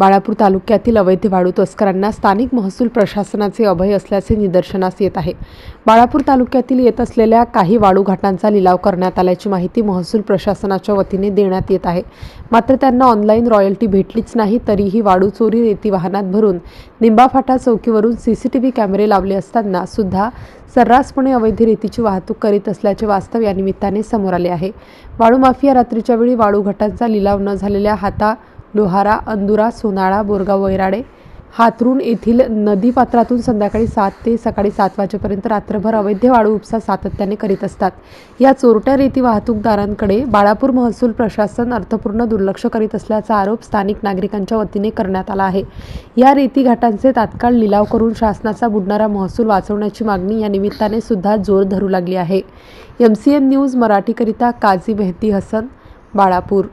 बाळापूर तालुक्यातील अवैध वाळू तस्करांना स्थानिक महसूल प्रशासनाचे अभय असल्याचे निदर्शनास येत आहे. बाळापूर तालुक्यातील येत असलेल्या काही वाळू घाटांचा लिलाव करण्यात आल्याची माहिती महसूल प्रशासनाच्या वतीने देण्यात येत आहे. मात्र त्यांना ऑनलाईन रॉयल्टी भेटलीच नाही तरीही वाळू चोरी रेती वाहनात भरून निंबाफाटा चौकीवरून सीसीटीव्ही कॅमेरे लावले असताना सुद्धा सर्रासपणे अवैध रेतीची वाहतूक करीत असल्याचे वास्तव या निमित्ताने समोर आले आहे. वाळू माफिया रात्रीच्या वेळी वाळू घाटांचा लिलाव न झालेल्या हाता लोहारा अंदुरा सोनाळा बोरगाव वैराडे हातरुण येथील नदीपात्रातून संध्याकाळी सात ते सकाळी सात वाजेपर्यंत रात्रभर अवैध वाळू उपसा सातत्याने करीत असतात. या चोरट्या रेती वाहतूकदारांकडे बाळापूर महसूल प्रशासन अर्थपूर्ण दुर्लक्ष करीत असल्याचा आरोप स्थानिक नागरिकांच्या वतीने करण्यात आला आहे. या रेती घाटांचे तात्काळ लिलाव करून शासनाचा बुडणारा महसूल वाचवण्याची मागणी या निमित्ताने सुद्धा जोर धरू लागली आहे. एम सी एन न्यूज मराठीकरिता काझी मेहती हसन बाळापूर.